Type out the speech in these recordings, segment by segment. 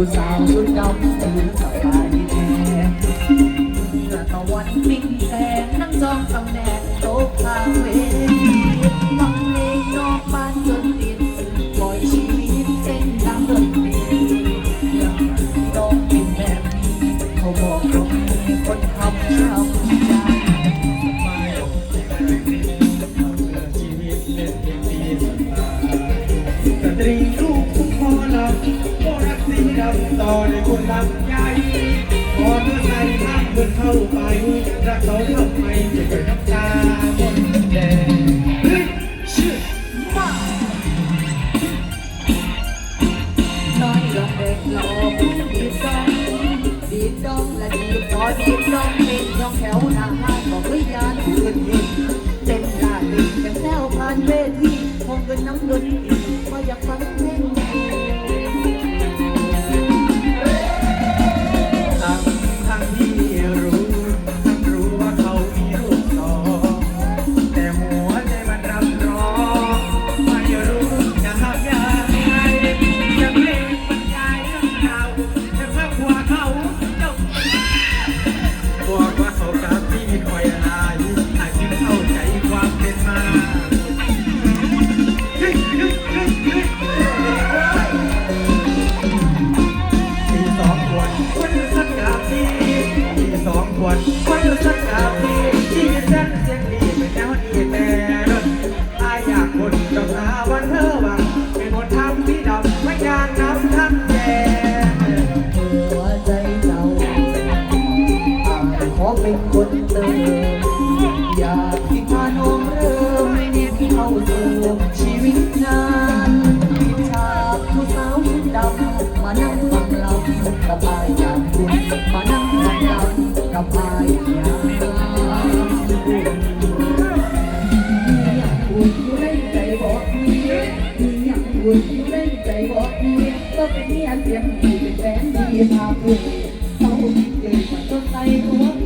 ผู้สาวสุดดำถือสบายแท้เมื่อตะวันปิ้งแสงนั่งจองตำแหน่งโต๊ะคาเฟ่ฟังเพลงนอกบ้านจนติดปล่อยชีวิตเส้นทางดนตรีอย่างต้องเป็นแบบนี้เขาบอกตรงนี้คนทำชาวใจสตรีำต่อในคนลำใหญ่พอเธอใส่ภามเพื่อนเข้าไปรักเขาทำไมจะเกิดน้ำตาบนแดง เป็นคนเติมอยากที่พาน้องเริ่มเข้าสู่ชีวิตงานอิจฉาผู้สาวชุดดำมานั่งฟังลำกับายอย่างคุณมานั่งฟังลำกับายอย่างคุณอยากคุณอยู่ในใจบอกมีอยากคุณอยู่ในใจบอกมีก็เป็นเมียเสียงดีเป็นแฟนดีพาคุณเขาเกิดมาต้นใจ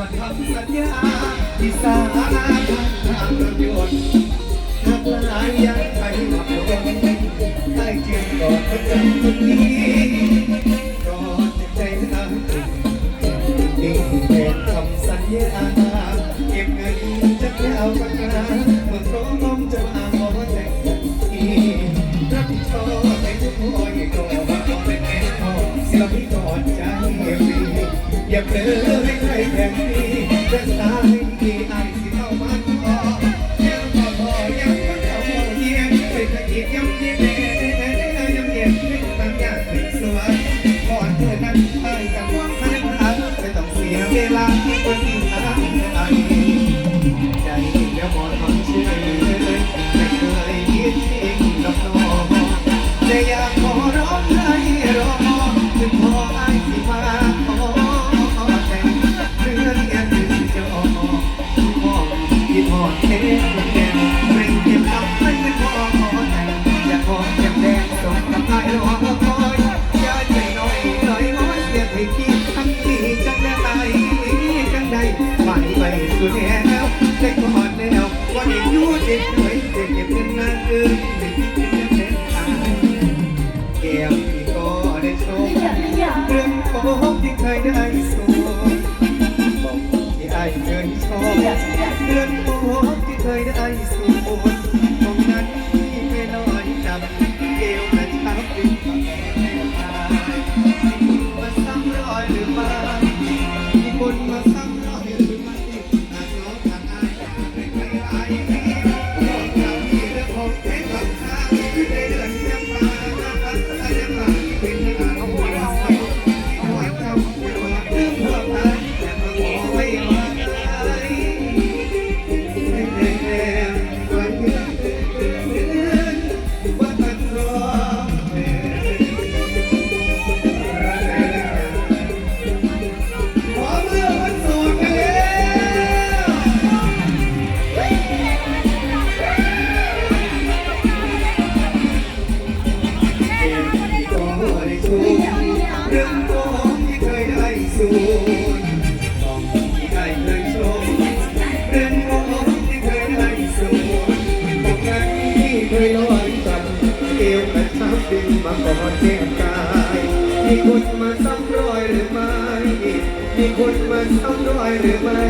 อันก่อนทำสัญญาที่สาราทางทางรถยนต์หากลายยังไปหลับลงได้เจียงก่อนคนจำคนนี้ก่อนใจทางตื่นนี่เป็นคำสัญญาเก็บเงินจะไปเอาปากกาเมื่อพร้อมจะมาขอแต่งกันอีรับผิดชอบในทุกหัวอย่าก็มาขอเป็นแม่พ่อเสียพี่ก่อนใจฟรีอย่าเผลอ ให้ใครแข่งดีรักษาให้ดีไอ้สิเข้ามาขอยังพอพอยังก็เขาเยี่ยเศรษฐกิจยังเยี่ยมยังเยี่ยมไม่ต่างยากถึงสวยก่อนเธอนั้นไปกับว่างพันพันไม่ต้องเสียเวลาที่คน Thank. ดึงมาก่อนเจ็บกายมีคนมาซ้ำรอยหรือไม่ มีคนมาซ้ำรอยหรือไม่